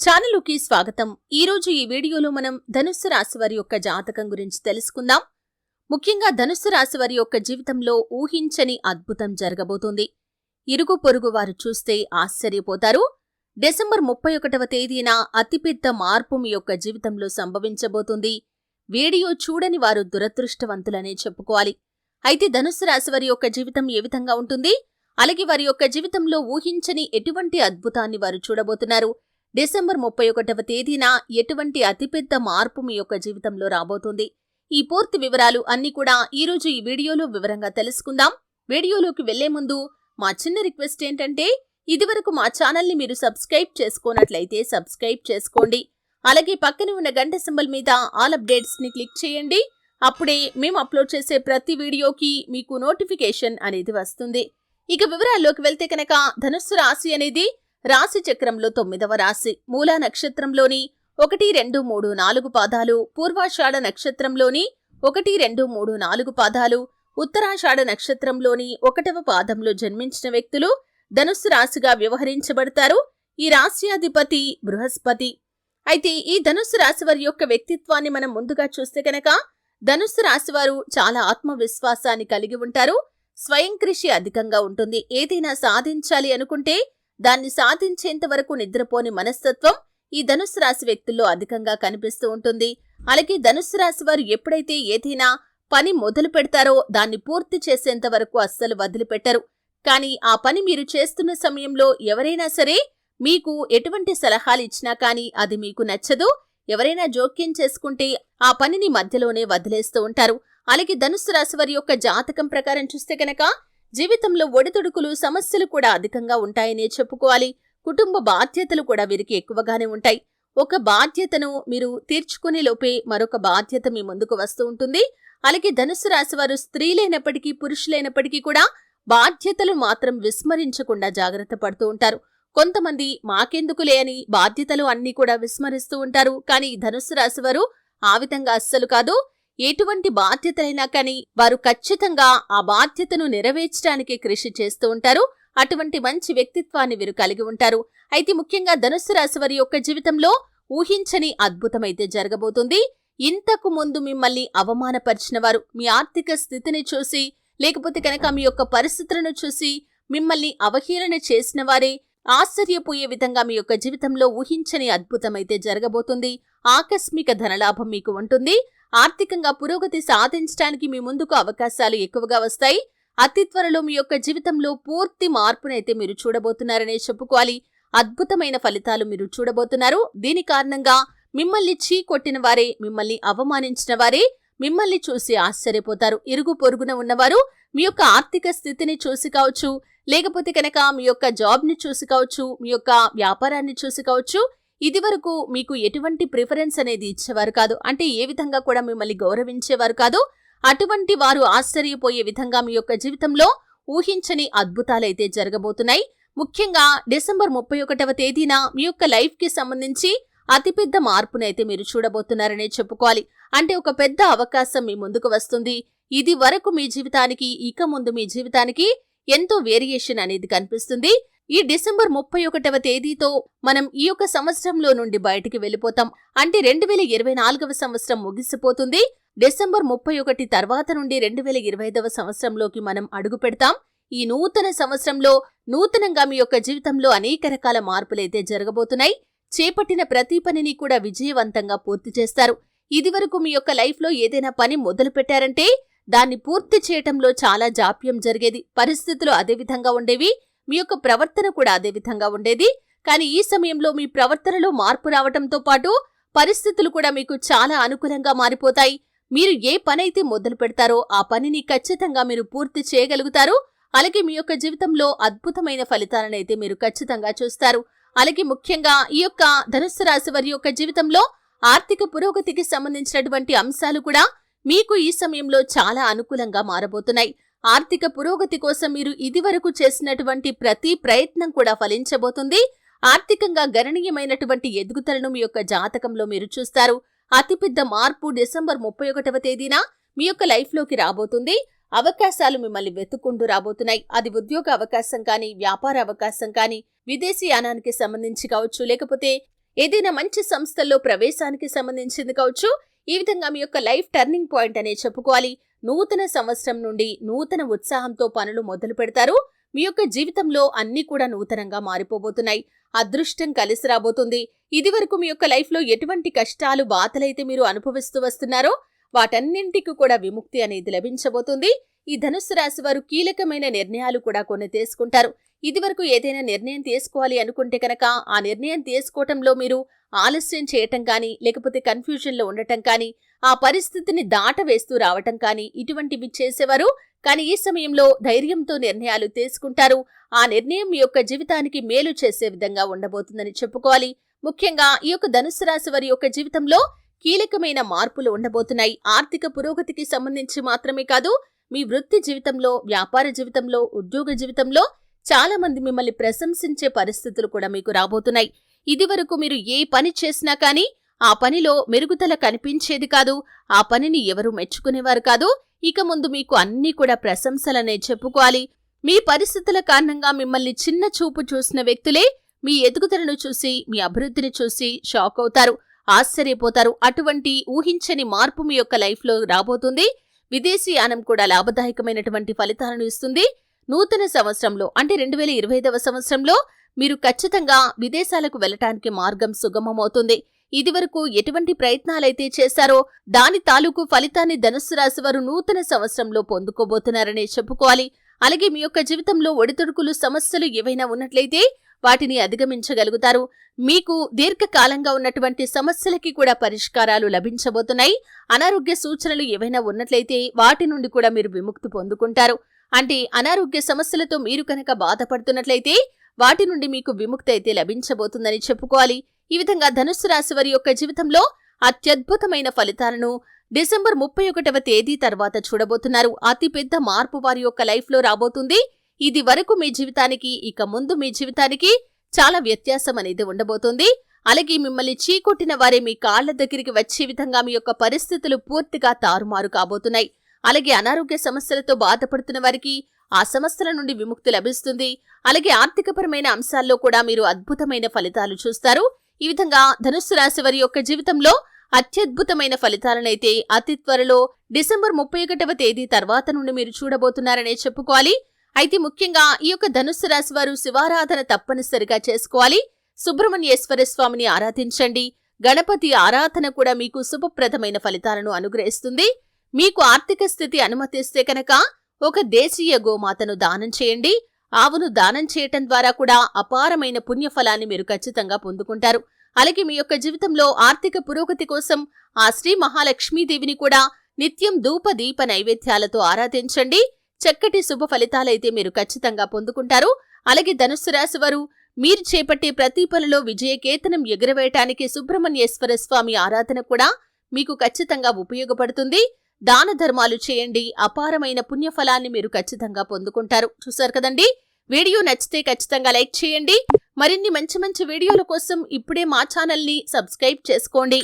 ఛానలుకి స్వాగతం. ఈ రోజు ఈ వీడియోలో మనం ధనుస్సు రాశి వారి యొక్క జాతకం గురించి తెలుసుకుందాం. ముఖ్యంగా ధనుస్సు రాశి వారి యొక్క జీవితంలో ఊహించని అద్భుతం జరగబోతుంది. ఇరుగు పొరుగు వారు చూస్తే ఆశ్చర్యపోతారు. డిసెంబర్ ముప్పై ఒకటవ తేదీన అతిపెద్ద మార్పు మీ యొక్క జీవితంలో సంభవించబోతుంది. వీడియో చూడని వారు దురదృష్టవంతులనే చెప్పుకోవాలి. అయితే ధనుస్సు రాశి వారి యొక్క జీవితం ఏ విధంగా ఉంటుంది? అలాగే వారి యొక్క జీవితంలో ఊహించని ఎటువంటి అద్భుతాన్ని వారు చూడబోతున్నారు? డిసెంబర్ ముప్పై ఒకటవ తేదీన ఎటువంటి అతిపెద్ద మార్పు మీ యొక్క జీవితంలో రాబోతుంది? ఈ పూర్తి వివరాలు అన్ని కూడా ఈ రోజు ఈ వీడియోలో వివరంగా తెలుసుకుందాం. వీడియోలోకి వెళ్ళే ముందు మా చిన్న రిక్వెస్ట్ ఏంటంటే ఇదివరకు మా ఛానల్ని మీరు సబ్స్క్రైబ్ చేసుకోనట్లయితే సబ్స్క్రైబ్ చేసుకోండి. అలాగే పక్కనే ఉన్న గంట సింబల్ మీద ఆల్ అప్డేట్స్ని క్లిక్ చేయండి. అప్పుడే మేము అప్లోడ్ చేసే ప్రతి వీడియోకి మీకు నోటిఫికేషన్ అనేది వస్తుంది. ఇక వివరాల్లోకి వెళ్తే కనుక ధనుస్సు రాశి అనేది రాశి చక్రంలో తొమ్మిదవ రాశి. మూలా నక్షత్రంలోని ఒకటి రెండు మూడు నాలుగు పాదాలు పూర్వాషాఢ నక్షత్రంలోని ఒకటి రెండు మూడు నాలుగు పాదాలు ఉత్తరాషాఢ నక్షత్రంలోని ఒకటవ పాదంలో జన్మించిన వ్యక్తులు ధనుస్సు రాశిగా వ్యవహరించబడతారు. ఈ రాశ్యాధిపతి బృహస్పతి. అయితే ఈ ధనుస్సు రాశి వారి యొక్క వ్యక్తిత్వాన్ని మనం ముందుగా చూస్తే కనుక ధనుస్సు రాశి వారు చాలా ఆత్మవిశ్వాసాన్ని కలిగి ఉంటారు. స్వయం కృషి అధికంగా ఉంటుంది. ఏదైనా సాధించాలి అనుకుంటే దాన్ని సాధించేంత వరకు నిద్రపోని మనస్తత్వం ఈ ధనుసు రాశి వ్యక్తుల్లో అధికంగా కనిపిస్తూ ఉంటుంది. అలాగే ధనుసు రాశి వారు ఎప్పుడైతే ఏదైనా పని మొదలు పెడతారో దాన్ని పూర్తి చేసేంత వరకు అస్సలు వదిలిపెట్టరు. కానీ ఆ పని మీరు చేస్తున్న సమయంలో ఎవరైనా సరే మీకు ఎటువంటి సలహాలు ఇచ్చినా కానీ అది మీకు నచ్చదు. ఎవరైనా జోక్యం చేసుకుంటే ఆ పనిని మధ్యలోనే వదిలేస్తూ ఉంటారు. అలాగే ధనుసు రాశి వారి యొక్క జాతకం ప్రకారం చూస్తే కనుక జీవితంలో ఒడిదుడుకులు సమస్యలు కూడా అధికంగా ఉంటాయనే చెప్పుకోవాలి. కుటుంబ బాధ్యతలు కూడా వీరికి ఎక్కువగానే ఉంటాయి. ఒక బాధ్యతను మీరు తీర్చుకునే లోపే మరొక బాధ్యత మీ ముందుకు వస్తూ ఉంటుంది. అలాగే ధనుస్సు రాశి వారు స్త్రీలైనప్పటికీ పురుషులైనప్పటికీ కూడా బాధ్యతలు మాత్రం విస్మరించకుండా జాగ్రత్త పడుతూ ఉంటారు. కొంతమంది మాకెందుకులే అని బాధ్యతలు అన్నీ కూడా విస్మరిస్తూ ఉంటారు. కానీ ధనుసు ధనుస్సు రాశి వారు ఆ విధంగా అస్సలు కాదు. ఎటువంటి బాధ్యతలైనా కానీ వారు ఖచ్చితంగా ఆ బాధ్యతను నెరవేర్చడానికి కృషి చేస్తూ ఉంటారు. అటువంటి మంచి వ్యక్తిత్వాన్ని వీరు కలిగి ఉంటారు. అయితే ముఖ్యంగా ధనుస్సు రాశి వారి యొక్క జీవితంలో ఊహించని అద్భుతమైతే జరగబోతుంది. ఇంతకు ముందు మిమ్మల్ని అవమానపరిచిన వారు మీ ఆర్థిక స్థితిని చూసి లేకపోతే కనుక మీ యొక్క పరిస్థితులను చూసి మిమ్మల్ని అవహేళన చేసిన వారే ఆశ్చర్యపోయే విధంగా మీ యొక్క జీవితంలో ఊహించని అద్భుతమైతే జరగబోతుంది. ఆకస్మిక ధనలాభం మీకు ఉంటుంది. ఆర్థికంగా పురోగతి సాధించడానికి మీ ముందుకు అవకాశాలు ఎక్కువగా వస్తాయి. అతి త్వరలో మీ యొక్క జీవితంలో పూర్తి మార్పునైతే మీరు చూడబోతున్నారనే చెప్పుకోవాలి. అద్భుతమైన ఫలితాలు మీరు చూడబోతున్నారు. దీని కారణంగా మిమ్మల్ని చీ కొట్టిన వారే మిమ్మల్ని అవమానించిన వారే మిమ్మల్ని చూసి ఆశ్చర్యపోతారు. ఇరుగు పొరుగున ఉన్నవారు మీ యొక్క ఆర్థిక స్థితిని చూసి కావచ్చు లేకపోతే కనుక మీ యొక్క జాబ్ని చూసి కావచ్చు మీ యొక్క వ్యాపారాన్ని చూసి కావచ్చు ఇదివరకు మీకు ఎటువంటి ప్రిఫరెన్స్ అనేది ఇచ్చేవారు కాదు. అంటే ఏ విధంగా కూడా మిమ్మల్ని గౌరవించేవారు కాదు. అటువంటి వారు ఆశ్చర్యపోయే విధంగా మీ యొక్క జీవితంలో ఊహించని అద్భుతాలైతే జరగబోతున్నాయి. ముఖ్యంగా డిసెంబర్ ముప్పై ఒకటవ తేదీన మీ యొక్క లైఫ్కి సంబంధించి అతిపెద్ద మార్పునైతే మీరు చూడబోతున్నారనే చెప్పుకోవాలి. అంటే ఒక పెద్ద అవకాశం మీ ముందుకు వస్తుంది. ఇది వరకు మీ జీవితానికి ఇక ముందు మీ జీవితానికి ఎంతో వేరియేషన్ అనేది కనిపిస్తుంది. ఈ డిసెంబర్ ముప్పై ఒకటవ తేదీతో మనం ఈ యొక్క సంవత్సరంలో నుండి బయటికి వెళ్ళిపోతాం. అంటే రెండు వేల ఇరవై నాలుగవ సంవత్సరం ముగిసిపోతుంది. డిసెంబర్ ముప్పై ఒకటి తర్వాత నుండి రెండు వేల ఇరవై ఐదవ సంవత్సరంలోకి మనం అడుగు పెడతాం. ఈ నూతన సంవత్సరంలో నూతనంగా మీ యొక్క జీవితంలో అనేక రకాల మార్పులైతే జరగబోతున్నాయి. చేపట్టిన ప్రతి పనిని కూడా విజయవంతంగా పూర్తి చేస్తారు. ఇదివరకు మీ యొక్క లైఫ్లో ఏదైనా పని మొదలు పెట్టారంటే దాన్ని పూర్తి చేయటంలో చాలా జాప్యం జరిగేది. పరిస్థితులు అదే విధంగా ఉండేవి. మీ యొక్క ప్రవర్తన కూడా అదే విధంగా ఉండేది. కానీ ఈ సమయంలో మీ ప్రవర్తనలో మార్పు రావటంతో పాటు పరిస్థితులు కూడా మీకు చాలా అనుకూలంగా మారిపోతాయి. మీరు ఏ పనైతే మొదలు పెడతారో ఆ పనిని ఖచ్చితంగా మీరు పూర్తి చేయగలుగుతారు. అలాగే మీ యొక్క జీవితంలో అద్భుతమైన ఫలితాలనైతే మీరు ఖచ్చితంగా చూస్తారు. అలాగే ముఖ్యంగా ఈ యొక్క ధనుస్సు రాశి వారి యొక్క జీవితంలో ఆర్థిక పురోగతికి సంబంధించినటువంటి అంశాలు కూడా మీకు ఈ సమయంలో చాలా అనుకూలంగా మారబోతున్నాయి. ఆర్థిక పురోగతి కోసం మీరు ఇదివరకు చేసినటువంటి ప్రతి ప్రయత్నం కూడా ఫలించబోతుంది. ఆర్థికంగా గణనీయమైనటువంటి ఎదుగుదలను మీ యొక్క జాతకంలో మీరు చూస్తారు. అతిపెద్ద మార్పు డిసెంబర్ ముప్పై ఒకటవ తేదీన మీ యొక్క లైఫ్లోకి రాబోతుంది. అవకాశాలు మిమ్మల్ని వెతుక్కుంటూ రాబోతున్నాయి. అది ఉద్యోగ అవకాశం కానీ వ్యాపార అవకాశం కానీ విదేశీ యానానికి సంబంధించి కావచ్చు లేకపోతే ఏదైనా మంచి సంస్థల్లో ప్రవేశానికి సంబంధించింది కావచ్చు. ఈ విధంగా మీ యొక్క లైఫ్ టర్నింగ్ పాయింట్ అనే చెప్పుకోవాలి. నూతన సంవత్సరం నుండి నూతన ఉత్సాహంతో పనులు మొదలు పెడతారు. మీ యొక్క జీవితంలో అన్నీ కూడా నూతనంగా మారిపోబోతున్నాయి. అదృష్టం కలిసి రాబోతుంది. ఇదివరకు మీ యొక్క లైఫ్లో ఎటువంటి కష్టాలు బాధలైతే మీరు అనుభవిస్తూ వస్తున్నారో వాటన్నింటికి కూడా విముక్తి అనేది లభించబోతుంది. ఈ ధనుస్సు రాశి వారు కీలకమైన నిర్ణయాలు కూడా కొన్ని తీసుకుంటారు. ఇదివరకు ఏదైనా నిర్ణయం తీసుకోవాలి అనుకుంటే కనుక ఆ నిర్ణయం తీసుకోవటంలో మీరు ఆలస్యం చేయటం కానీ లేకపోతే కన్ఫ్యూజన్లో ఉండటం కానీ ఆ పరిస్థితిని దాటవేస్తూ రావటం కానీ ఇటువంటివి చేసేవారు. కానీ ఈ సమయంలో ధైర్యంతో నిర్ణయాలు తీసుకుంటారు. ఆ నిర్ణయం మీ యొక్క జీవితానికి మేలు చేసే విధంగా ఉండబోతుందని చెప్పుకోవాలి. ముఖ్యంగా ఈ యొక్క ధనుసు రాశి వారి యొక్క జీవితంలో కీలకమైన మార్పులు ఉండబోతున్నాయి. ఆర్థిక పురోగతికి సంబంధించి మాత్రమే కాదు మీ వృత్తి జీవితంలో వ్యాపార జీవితంలో ఉద్యోగ జీవితంలో చాలా మంది మిమ్మల్ని ప్రశంసించే పరిస్థితులు కూడా మీకు రాబోతున్నాయి. ఇదివరకు మీరు ఏ పని చేసినా కానీ ఆ పనిలో మెరుగుదల కనిపించేది కాదు. ఆ పనిని ఎవరు మెచ్చుకునేవారు కాదు. ఇక ముందు మీకు అన్నీ కూడా ప్రశంసలనే చెప్పుకోవాలి. మీ పరిస్థితుల కారణంగా మిమ్మల్ని చిన్న చూపు చూసిన వ్యక్తులే మీ ఎదుగుదలను చూసి మీ అభివృద్ధిని చూసి షాక్ అవుతారు ఆశ్చర్యపోతారు. అటువంటి ఊహించని మార్పు మీ యొక్క లైఫ్లో రాబోతుంది. విదేశీ యానం కూడా లాభదాయకమైనటువంటి ఫలితాలను ఇస్తుంది. నూతన సంవత్సరంలో అంటే రెండు వేల ఇరవై ఐదవ సంవత్సరంలో మీరు ఖచ్చితంగా విదేశాలకు వెళ్ళటానికి మార్గం సుగమమవుతుంది. ఇదివరకు ఎటువంటి ప్రయత్నాలైతే చేశారో దాని తాలూకు ఫలితాన్ని ధనుస్సు రాశి వారు నూతన సంవత్సరంలో పొందుకోబోతున్నారనే చెప్పుకోవాలి. అలాగే మీ యొక్క జీవితంలో ఒడిదుడుకులు సమస్యలు ఏవైనా ఉన్నట్లయితే వాటిని అధిగమించగలుగుతారు. మీకు దీర్ఘకాలంగా ఉన్నటువంటి సమస్యలకి కూడా పరిష్కారాలు లభించబోతున్నాయి. అనారోగ్య సూచనలు ఏవైనా ఉన్నట్లయితే వాటి నుండి కూడా మీరు విముక్తి పొందుకుంటారు. అంటే అనారోగ్య సమస్యలతో మీరు కనుక బాధపడుతున్నట్లయితే వాటి నుండి మీకు విముక్తి అయితే లభించబోతుందని చెప్పుకోవాలి. ఈ విధంగా ధనుస్సు రాశి వారి యొక్క జీవితంలో అత్యద్భుతమైన ఫలితాలను డిసెంబర్ ముప్పై ఒకటవ తేదీ తర్వాత చూడబోతున్నారు. అతిపెద్ద మార్పు వారి యొక్క లైఫ్లో రాబోతుంది. ఇది వరకు మీ జీవితానికి ఇక ముందు మీ జీవితానికి చాలా వ్యత్యాసం అనేది ఉండబోతుంది. అలాగే మిమ్మల్ని చీకొట్టిన వారే మీ కాళ్ళ దగ్గరికి వచ్చే విధంగా మీ యొక్క పరిస్థితులు పూర్తిగా తారుమారు కాబోతున్నాయి. అలాగే అనారోగ్య సమస్యలతో బాధపడుతున్న వారికి ఆ సమస్యల నుండి విముక్తి లభిస్తుంది. అలాగే ఆర్థికపరమైన అంశాల్లో కూడా మీరు అద్భుతమైన ఫలితాలు చూస్తారు. ఈ విధంగా ధనుస్సు రాశి వారి యొక్క జీవితంలో అత్యద్భుతమైన ఫలితాలనైతే అతి త్వరలో డిసెంబర్ ముప్పై ఒకటవ తేదీ తర్వాత నుండి మీరు చూడబోతున్నారనే చెప్పుకోవాలి. అయితే ముఖ్యంగా ఈ యొక్క ధనుస్సు రాశి వారు శివారాధన తప్పనిసరిగా చేసుకోవాలి. సుబ్రహ్మణ్యేశ్వర స్వామిని ఆరాధించండి. గణపతి ఆరాధన కూడా మీకు శుభప్రదమైన ఫలితాలను అనుగ్రహిస్తుంది. మీకు ఆర్థిక స్థితి అనుమతిస్తే కనుక ఒక దేశీయ గోమాతను దానం చేయండి. ఆవును దానం చేయటం ద్వారా కూడా అపారమైన పుణ్యఫలాన్ని మీరు ఖచ్చితంగా పొందుకుంటారు. అలాగే మీ యొక్క జీవితంలో ఆర్థిక పురోగతి కోసం ఆ శ్రీ మహాలక్ష్మీదేవిని కూడా నిత్యం ధూప దీప నైవేద్యాలతో ఆరాధించండి. చక్కటి శుభ ఫలితాలైతే మీరు ఖచ్చితంగా పొందుకుంటారు. అలాగే ధనుస్సు రాశి వారు మీరు చేపట్టే ప్రతి పనిలో విజయకేతనం ఎగురవేయటానికి సుబ్రహ్మణ్యేశ్వర స్వామి ఆరాధన కూడా మీకు ఖచ్చితంగా ఉపయోగపడుతుంది. దాన ధర్మాలు చేయండి అపారమైన పుణ్యఫలాన్ని మీరు ఖచ్చితంగా పొందుకుంటారు. చూసారు కదండి? వీడియో నచ్చితే ఖచ్చితంగా లైక్ చేయండి. మరిన్ని మంచి మంచి వీడియోల కోసం ఇప్పుడే మా ఛానల్ని సబ్స్క్రైబ్ చేసుకోండి.